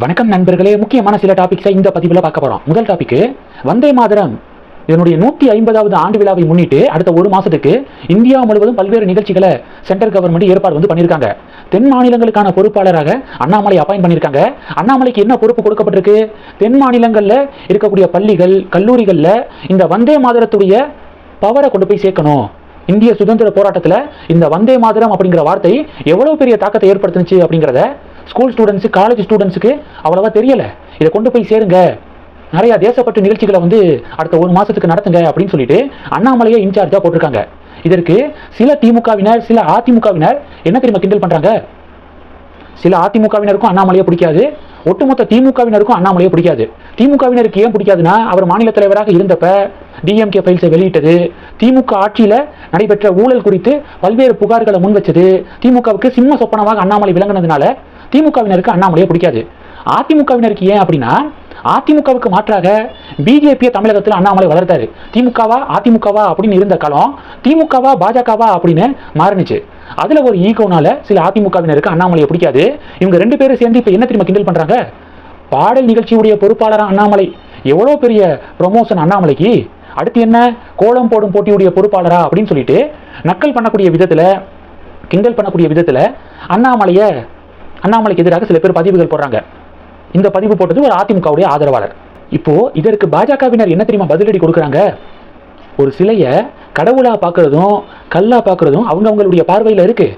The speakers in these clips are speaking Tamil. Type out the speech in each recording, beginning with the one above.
வணக்கம் நண்பர்களே முக்கியமான சில டாபிக்ஸை இந்த பதிவில் பார்க்க போகிறோம் முதல் டாபிக் வந்தே மாதரம் இதனுடைய நூற்றி ஐம்பதாவது ஆண்டு விழாவை முன்னிட்டு அடுத்த ஒரு மாதத்துக்கு இந்தியா முழுவதும் பல்வேறு நிகழ்ச்சிகளை சென்ட்ரல் கவர்மெண்ட் ஏற்பாடு வந்து பண்ணியிருக்காங்க. தென் மாநிலங்களுக்கான பொறுப்பாளராக அண்ணாமலை அப்பாயின் பண்ணியிருக்காங்க. அண்ணாமலைக்கு என்ன பொறுப்பு கொடுக்கப்பட்டிருக்கு? தென் மாநிலங்களில் இருக்கக்கூடிய பள்ளிகள் கல்லூரிகளில் இந்த வந்தே மாதரத்துடைய பவரை கொண்டு போய் சேர்க்கணும். இந்திய சுதந்திர போராட்டத்தில் இந்த வந்தே மாதரம் அப்படிங்கிற வார்த்தை எவ்வளோ பெரிய தாக்கத்தை ஏற்படுத்துனுச்சு அப்படிங்கிறத ஸ்கூல் ஸ்டூடெண்ட்ஸு காலேஜ் ஸ்டூடெண்ட்ஸுக்கு அவ்வளோவா தெரியலை. இதை கொண்டு போய் சேருங்க. நிறையா தேசப்பட்டு நிகழ்ச்சிகளை வந்து அடுத்த ஒரு மாதத்துக்கு நடத்துங்க அப்படின்னு சொல்லிட்டு அண்ணாமலையை இன்சார்ஜாக போட்டிருக்காங்க. இதற்கு சில திமுகவினர் சில அதிமுகவினர் என்ன தெரியுமா கிண்டல் பண்ணுறாங்க சில அதிமுகவினருக்கும் அண்ணாமலையை பிடிக்காது. ஒட்டுமொத்த திமுகவினருக்கும் அண்ணாமலையை பிடிக்காது. திமுகவினருக்கு ஏன் பிடிக்காதுன்னா அவர் மாநில தலைவராக இருந்தப்ப டிஎம்கே ஃபைல்ஸை வெளியிட்டது. திமுக ஆட்சியில் நடைபெற்ற ஊழல் குறித்து பல்வேறு புகார்களை முன் வச்சது திமுகவுக்கு சிம்ம சொப்பனமாக அண்ணாமலை விளங்கினதுனால திமுகவினருக்கு அண்ணாமலையை பிடிக்காது. அதிமுகவினருக்கு ஏன் அப்படின்னா அதிமுகவுக்கு மாற்றாக பிஜேபியை தமிழகத்தில் அண்ணாமலை வளர்த்தாரு. திமுகவா அதிமுகவா அப்படின்னு இருந்த காலம் திமுகவா பாஜகவா அப்படின்னு மாறினுச்சு. அதில் ஒரு ஈகோனால சில அதிமுகவினருக்கு அண்ணாமலையை பிடிக்காது. இவங்க ரெண்டு பேரும் சேர்ந்து இப்போ என்ன தெரியுமா கிண்டல் பண்ணுறாங்க பாடல் நிகழ்ச்சியுடைய பொறுப்பாளராக அண்ணாமலை. எவ்வளோ பெரிய ப்ரொமோஷன் அண்ணாமலைக்கு? அடுத்து என்ன? கோலம் போடும் போட்டியுடைய பொறுப்பாளரா அப்படின்னு சொல்லிட்டு நக்கல் பண்ணக்கூடிய விதத்தில் கிண்டல் பண்ணக்கூடிய விதத்தில் அண்ணாமலையை அண்ணாமலைக்கு எதிராக சில பேர் பதிவுகள் போடுறாங்க. இந்த பதிவு போட்டது ஒரு அதிமுகவுடைய ஆதரவாளர். இப்போ இதற்கு பாஜகவினர் என்ன தெரியுமா பதிலடி கொடுக்குறாங்க? ஒரு சிலையை கடவுளா பார்க்கறதும் கல்லா பார்க்கறதும் அவங்கவங்களுடைய பார்வையில் இருக்கு.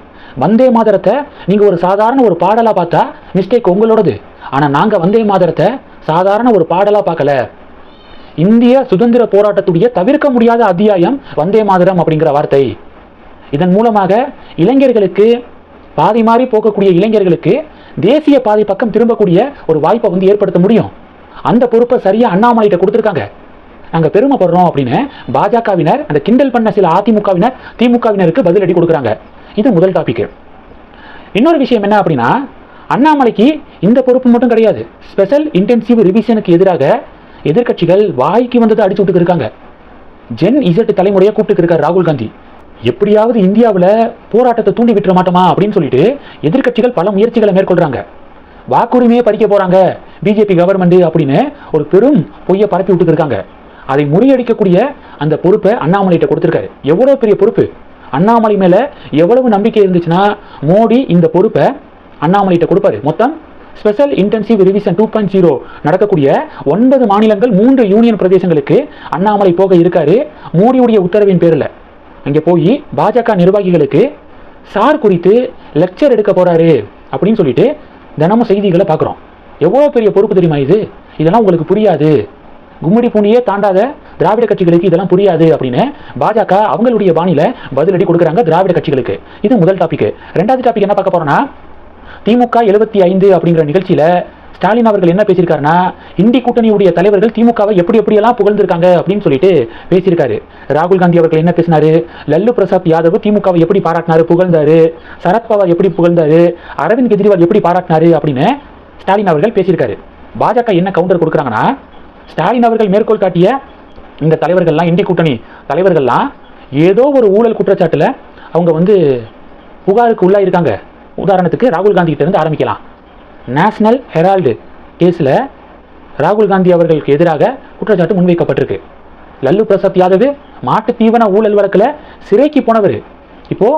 வந்தே மாதரத்தை நீங்க ஒரு சாதாரண ஒரு பாடலா பார்த்தா மிஸ்டேக் உங்களோடது. ஆனா நாங்க வந்தே மாதரத்தை சாதாரண ஒரு பாடலா பார்க்கல. இந்திய சுதந்திர போராட்டத்துடைய தவிர்க்க முடியாத அத்தியாயம் வந்தே மாதரம் அப்படிங்கிற வார்த்தை. இதன் மூலமாக இளைஞர்களுக்கு பாதை மாறி போகக்கூடிய இளைஞர்களுக்கு தேசிய பாதை பக்கம் திரும்பக்கூடிய ஒரு வாய்ப்பை வந்து ஏற்படுத்த முடியும். அந்த பொறுப்பை சரியா அண்ணாமலைகிட்ட கொடுத்துருக்காங்க. நாங்கள் பெருமைப்படுறோம் அப்படின்னு பாஜகவினர் அந்த கிண்டல் பண்ண சில அதிமுகவினர் திமுகவினருக்கு பதிலடி கொடுக்குறாங்க. இது முதல் டாபிக் இன்னொரு விஷயம் என்ன அப்படின்னா அண்ணாமலைக்கு இந்த பொறுப்பு மட்டும் கிடையாது. ஸ்பெஷல் இன்டென்சிவ் ரிவிஷனுக்கு எதிராக எதிர்க்கட்சிகள் வாய்க்கு வந்ததை அடிச்சு விட்டுக்கு இருக்காங்க. ஜென் இசட் தலைமுறையை கூப்பிட்டு இருக்கார் ராகுல் காந்தி. எப்படியாவது இந்தியாவில் போராட்டத்தை தூண்டி விட்டுற மாட்டோமா அப்படின்னு சொல்லிட்டு எதிர்க்கட்சிகள் பல முயற்சிகளை மேற்கொள்றாங்க. வாக்குரிமையை பறிக்க போறாங்க. பிஜேபி கவர்மெண்ட் அப்படின்னு ஒரு பெரும் பொய்யை பரப்பி விட்டுருக்காங்க இருக்காங்க அதை முறியடிக்கக்கூடிய அந்த பொறுப்பை அண்ணாமலைகிட்ட கொடுத்துருக்காரு. எவ்வளோ பெரிய பொறுப்பு? அண்ணாமலை மேலே எவ்வளவு நம்பிக்கை இருந்துச்சுன்னா மோடி இந்த பொறுப்பை அண்ணாமலைகிட்ட கொடுப்பாரு. மொத்தம் special intensive revision two point zero நடக்கக்கூடிய ஒன்பது மாநிலங்கள் மூன்று யூனியன் பிரதேசங்களுக்கு அண்ணாமலை போக இருக்காரு. மோடியுடைய உத்தரவின் பேரில். அங்கே போய் பாஜக நிர்வாகிகளுக்கு சார் குறித்து லெக்சர் எடுக்க போகிறாரு அப்படின்னு சொல்லிட்டு தினமும் செய்திகளை பார்க்குறோம். எவ்வளோ பெரிய பொறுப்பு தெரியுமா இது? இதெல்லாம் உங்களுக்கு புரியாது. கும்மிடி பூண்டியே தாண்டாத திராவிட கட்சிகளுக்கு இதெல்லாம் புரியாது அப்படின்னு பாஜக அவங்களுடைய பாணியில் பதிலடி கொடுக்குறாங்க திராவிட கட்சிகளுக்கு. இது முதல் டாபிக் ரெண்டாவது டாபிக் என்ன பார்க்க போறோம்னா திமுக எழுபத்தி ஐந்து அப்படிங்கிற நிகழ்ச்சியில் ஸ்டாலின் அவர்கள் என்ன பேசியிருக்காருன்னா இந்தி கூட்டணியுடைய தலைவர்கள் திமுகவை எப்படி எப்படியெல்லாம் புகழ்ந்திருக்காங்க அப்படின்னு சொல்லிட்டு பேசியிருக்காரு. ராகுல் காந்தி அவர்கள் என்ன பேசினாரு? லல்லு பிரசாத் யாதவ் திமுகவை எப்படி பாராட்டினாரு? புகழ்ந்தாரு. சரத்பவார் எப்படி புகழ்ந்தாரு? அரவிந்த் கெஜ்ரிவால் எப்படி பாராட்டினாரு அப்படின்னு ஸ்டாலின் அவர்கள் பேசியிருக்காரு. பாஜக என்ன கவுண்டர் கொடுக்குறாங்கன்னா ஸ்டாலின் அவர்கள் மேற்கோள் காட்டிய இந்த தலைவர்கள்லாம் இந்தி கூட்டணி தலைவர்கள்லாம் ஏதோ ஒரு ஊழல் குற்றச்சாட்டில் அவங்க வந்து புகாருக்கு உள்ளாயிருக்காங்க. உதாரணத்துக்கு ராகுல் காந்தி கிட்ட இருந்து ஆரம்பிக்கலாம். நேஷனல் ஹெரால்டு கேஸில் ராகுல் காந்தி அவர்களுக்கு எதிராக குற்றச்சாட்டு முன்வைக்கப்பட்டிருக்கு. லல்லு பிரசாத் யாதவ் மாட்டு தீவன ஊழல் வழக்கில் சிறைக்கு போனவர். இப்போ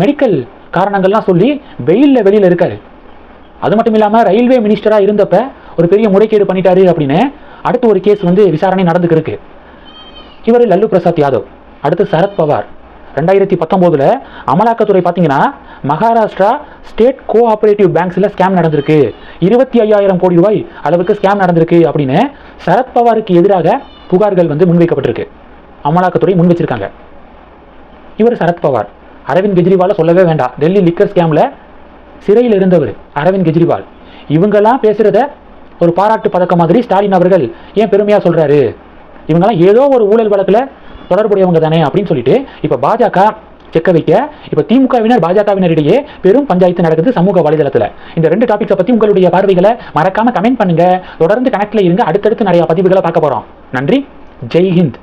மெடிக்கல் காரணங்கள்லாம் சொல்லி வெயிலில் வெளியில் இருக்கார். அது மட்டும் இல்லாமல் ரயில்வே மினிஸ்டராக இருந்தப்ப ஒரு பெரிய முறைகேடு பண்ணிட்டாரு அப்படின்னு அடுத்து ஒரு கேஸ் வந்து விசாரணை நடந்துக்கிருக்கு. இவர் லல்லு பிரசாத் யாதவ் அடுத்து சரத் பவார். ரெண்டாயிரத்தி பத்தொம்போதில் அமலாக்கத்துறை பார்த்தீங்கன்னா மகாராஷ்டிரா ஸ்டேட் கோஆபரேட்டிவ் பேங்க்ஸில் ஸ்கேம் நடந்திருக்கு. இருபத்தி ஐயாயிரம் கோடி ரூபாய் அளவுக்கு ஸ்கேம் நடந்திருக்கு அப்படின்னு சரத்பவாருக்கு எதிராக புகார்கள் வந்து முன்வைக்கப்பட்டிருக்கு. அமலாக்கத்துறை முன் வச்சிருக்காங்க இவர் சரத்பவார் அரவிந்த் கெஜ்ரிவாலை சொல்லவே வேண்டாம். டெல்லி லிக்கர் ஸ்கேமில் சிறையில் இருந்தவர் அரவிந்த் கெஜ்ரிவால். இவங்கெல்லாம் பேசுகிறத ஒரு பாராட்டு பதக்கம் மாதிரி ஸ்டாலின் அவர்கள் ஏன் பெருமையாக சொல்கிறாரு இவங்கெல்லாம் ஏதோ ஒரு ஊழல் வழக்கில் தொடர்புடையவங்க தானே அப்படின்னு சொல்லிட்டு இப்போ பாஜக செக்க வைக்க இப்போ திமுகவினர் பாஜகவினரிடையே பெரும் பஞ்சாயத்து நடக்குது சமூக வலைதளத்தில். இந்த ரெண்டு டாபிக்ஸை பற்றி உங்களுடைய பார்வைகளை மறக்காம கமெண்ட் பண்ணுங்க. தொடர்ந்து கனெக்ட்ல இருங்க. அடுத்தடுத்து நிறைய பதிவுகளை பார்க்க போறோம். நன்றி. ஜெய் ஹிந்த்.